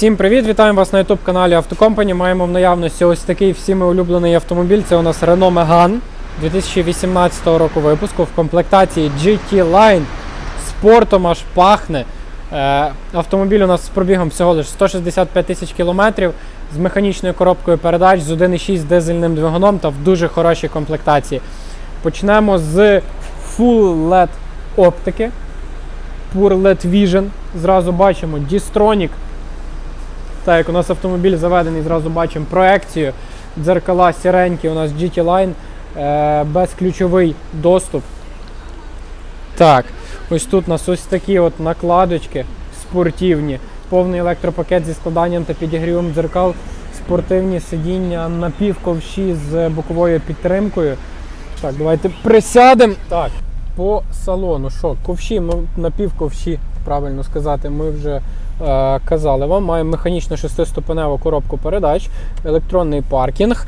Всім привіт! Вітаємо вас на youtube каналі Автокомпані. Маємо в наявності ось такий всіми улюблений автомобіль. Це у нас Renault Megane 2018 року випуску в комплектації GT Line. Спортом аж пахне. Е, автомобіль у нас з пробігом всього лише 165 тисяч кілометрів з механічною коробкою передач, з 1,6 дизельним двигуном та в дуже хорошій комплектації. Почнемо з Full LED оптики. Pure LED Vision. Зразу бачимо Distronic. Так, як у нас автомобіль заведений, зразу бачимо проекцію. Дзеркала сіренькі, у нас GT Line, е, безключовий доступ. Так, ось тут у нас ось такі от накладочки спортивні. Повний електропакет зі складанням та підігрівом дзеркал, спортивні сидіння, напівковші з боковою підтримкою. Так, давайте присядемо. Так, по салону. Що, ковші, напівковші, правильно сказати, ми вже е, казали вам. Маємо механічну шестиступеневу коробку передач, електронний паркінг,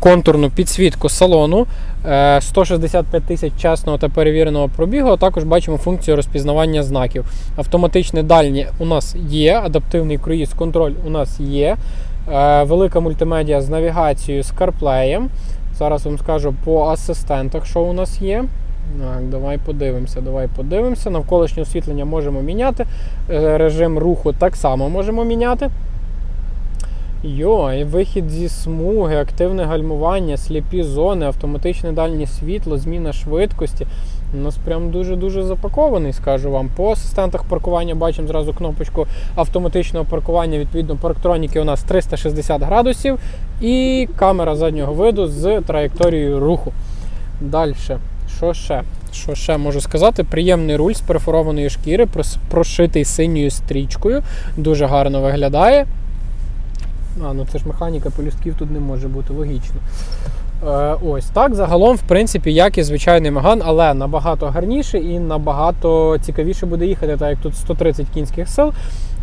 контурну підсвітку салону, е, 165 тисяч чесного та перевіреного пробігу. а Також бачимо функцію розпізнавання знаків. Автоматичне дальнє у нас є, адаптивний круїз контроль у нас є. Е, велика мультимедіа з навігацією з CarPlay. Зараз вам скажу по асистентах, що у нас є. Так, давай подивимося, давай подивимося. Навколишнє освітлення можемо міняти. Е, Режим руху так само можемо міняти. Йой, вихід зі смуги, активне гальмування, сліпі зони, автоматичне дальнє світло, зміна швидкості. У нас прям дуже-дуже запакований, скажу вам. По асистентах паркування бачимо зразу кнопочку автоматичного паркування. Відповідно, парктроніки у нас 360 градусів і камера заднього виду з траєкторією руху. Далі, що ще? Що ще можу сказати? Приємний руль з перфорованої шкіри, прошитий синьою стрічкою. Дуже гарно виглядає. А, ну це ж механіка, полюстків тут не може бути логічно. Е, ось так. Загалом, в принципі, як і звичайний Меган, але набагато гарніше і набагато цікавіше буде їхати, так як тут 130 кінських сил.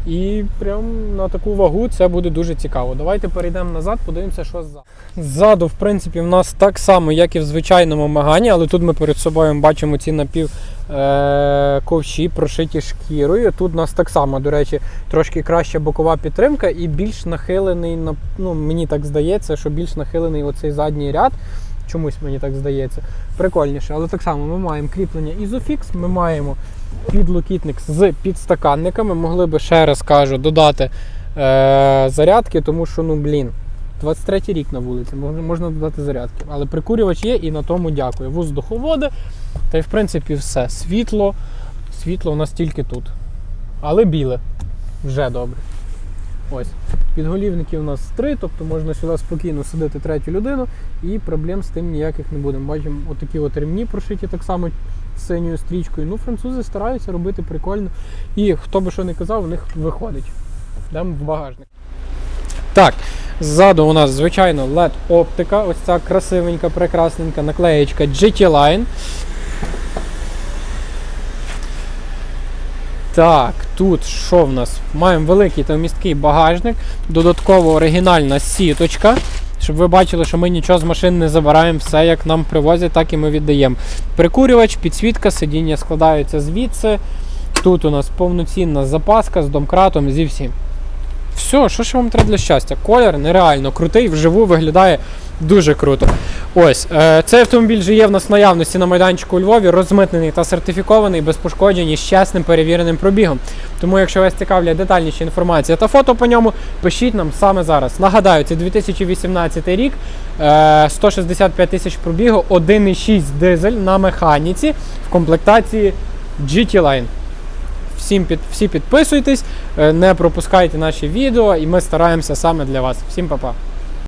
І прям на таку вагу це буде дуже цікаво. Давайте перейдемо назад, подивимося, що ззаду. Ззаду, в принципі, в нас так само, як і в звичайному Мегані, але тут ми перед собою бачимо ці напів е, ковші, прошиті шкірою. Тут у нас так само, до речі, трошки краща бокова підтримка і більш нахилений, ну, мені так здається, що більш нахилений оцей задній ряд. Чомусь мені так здається. Прикольніше. Але так само ми маємо кріплення Isofix, ми маємо підлокітник з підстаканниками. Могли би ще раз кажу додати е, зарядки, тому що, ну блін, 23 рік на вулиці, можна, можна додати зарядки. Але прикурювач є і на тому дякую. Воздуховоди, та й в принципі все. Світло. Світло у нас тільки тут. Але біле. Вже добре. Ось. Підголівники у нас три, тобто можна сюди спокійно садити третю людину і проблем з тим ніяких не буде. Бачимо, отакі от ремні прошиті так само синьою стрічкою. Ну, французи стараються робити прикольно. І хто би що не казав, у них виходить. Йдемо в багажник. Так, ззаду у нас, звичайно, LED оптика. Ось ця красивенька, прекрасненька наклеєчка GT Line. Так, тут що в нас? Маємо великий та місткий багажник, додатково оригінальна сіточка. Щоб ви бачили, що ми нічого з машин не забираємо, все як нам привозять, так і ми віддаємо. Прикурювач, підсвітка, сидіння складаються звідси. Тут у нас повноцінна запаска з домкратом, зі всім. Все, що ж вам треба для щастя? Колір нереально крутий, вживу виглядає дуже круто. Ось, е, цей автомобіль вже є в нас наявності на майданчику у Львові, розмитнений та сертифікований, без пошкоджень і чесним перевіреним пробігом. Тому, якщо вас цікавлять детальніші інформація та фото по ньому, пишіть нам саме зараз. Нагадаю, це 2018 рік, е, 165 тисяч пробігу, 1,6 дизель на механіці в комплектації GT Line. Всім під, всі підписуйтесь, е, не пропускайте наші відео, і ми стараємося саме для вас. Всім па-па!